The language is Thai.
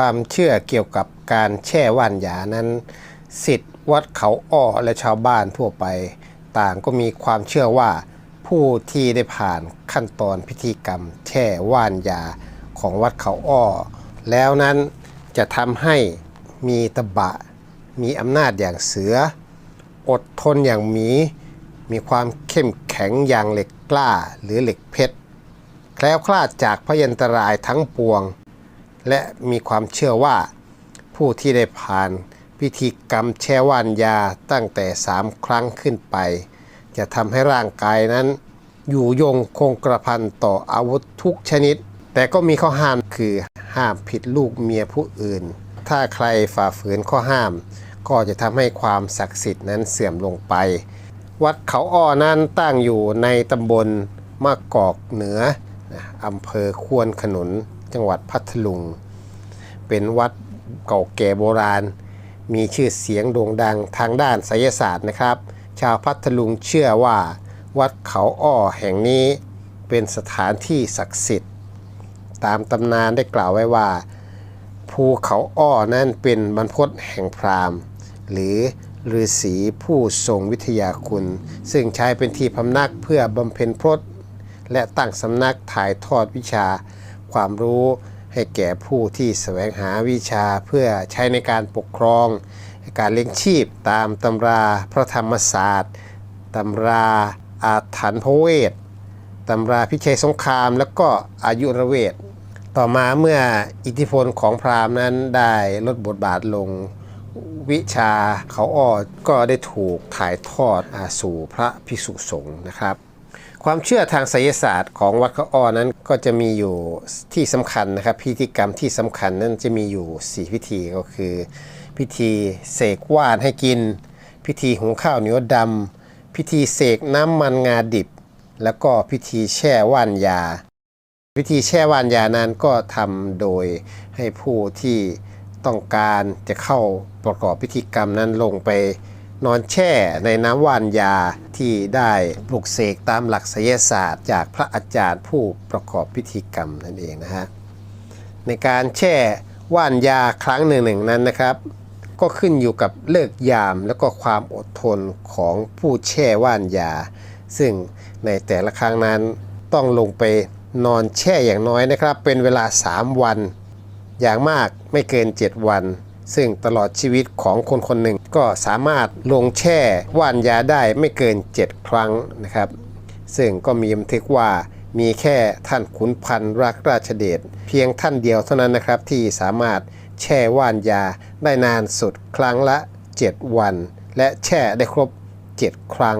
ความเชื่อเกี่ยวกับการแช่ว่านยานั้นสิทธิ์วัดเขาอ้อและชาวบ้านทั่วไป ต่างก็มีความเชื่อว่าผู้ที่ได้ผ่านขั้นตอนพิธีกรรม แช่ว่านยาของวัดเขาอ้อ แล้วนั้นจะทำให้มีตบะ มีอำนาจอย่างเสือ อดทนอย่างหมี มีความเข้มแข็งอย่างเหล็กกล้าหรือเหล็กเพชรแคล้วคลาดจากพยันตรายทั้งปวง และมีความเชื่อว่า ผู้ที่ได้ผ่านพิธีกรรมแช่ว่านยาตั้งแต่สามครั้งขึ้นไป จะทำให้ร่างกายนั้น อยู่ยงคงกระพันต่ออาวุธทุกชนิด แต่ก็มีข้อห้ามคือห้ามผิดลูกเมียผู้อื่น ถ้าใครฝ่าฝืนข้อห้าม ก็จะทำให้ความศักดิ์สิทธิ์นั้นเสื่อมลงไป วัดเขาอ้อนั้นตั้งอยู่ในตำบลมะกอกเหนืออำเภอควนขนุน จังหวัดพัทลุง เป็นวัดเก่าแก่โบราณ มีชื่อเสียงโด่งดังทางด้านไสยศาสตร์นะครับ ชาวพัทลุงเชื่อว่า วัดเขาอ้อแห่งนี้เป็นสถานที่ศักดิ์สิทธิ์ ตามตำนานได้กล่าวไว้ว่า ภูเขาอ้อนั้นเป็นบรรพตแห่งพราหมณ์ หรือฤาษีผู้ทรงวิทยาคุณ ซึ่งใช้เป็นที่พำนักเพื่อบำเพ็ญพรตและตั้งสำนักถ่ายทอดวิชา ความรู้ให้แก่ผู้ที่แสวงหาวิชาเพื่อใช้ในการปกครอง การเลี้ยงชีพตามตำราพระธรรมศาสตร์ตำราอาถรรพ์พระเวทตำราพิชัยสงครามแล้วก็อายุรเวทต่อมาเมื่ออิทธิพลของพราหมณ์นั้นได้ลดบทบาทลงวิชาเขาอ้อก็ได้ถูกถ่ายทอดอสู่พระภิกษุสงฆ์นะครับ ความเชื่อทางไสยศาสตร์ของวัดเขาอ้อนั้นก็จะมีอยู่ที่สำคัญนะครับ พิธีกรรมที่สำคัญนั้นจะมีอยู่ 4 พิธีก็คือ พิธีเสกว่านให้กิน พิธีหุงข้าวเหนียวดำพิธีเสกน้ำมันงาดิบ แล้วก็พิธีแช่ว่านยาวิธีแช่ว่านยานั้นก็ทำโดยให้ผู้ที่ต้องการจะเข้าประกอบพิธีกรรมนั้นลงไปนอนแช่ในน้ำว่านยา ที่ได้ปลุกเสกตามหลักไสยศาสตร์ จากพระอาจารย์ผู้ประกอบพิธีกรรมนั่นเองนะฮะในการแช่ว่านยาครั้งหนึ่งหนึ่งนั้นนะครับ ก็ขึ้นอยู่กับเลิกยามแล้วก็ความอดทนของผู้แช่ว่านยา ซึ่งในแต่ละครั้งนั้นต้องลงไปนอนแช่อย่างน้อยนะครับ เป็นเวลา 3 วัน อย่างมากไม่เกิน 7 วัน ซึ่งตลอดชีวิตของคนคนหนึ่งก็สามารถลงแช่ว่านยาได้ไม่เกิน 7 ครั้งนะครับ ซึ่งก็มีบันทึกว่ามีแค่ท่านขุนพันธ์รักราชเดชเพียงท่านเดียวเท่านั้นนะครับที่สามารถแช่ว่านยาได้นานสุดครั้งละ 7 วัน และแช่ได้ครบ 7 ครั้ง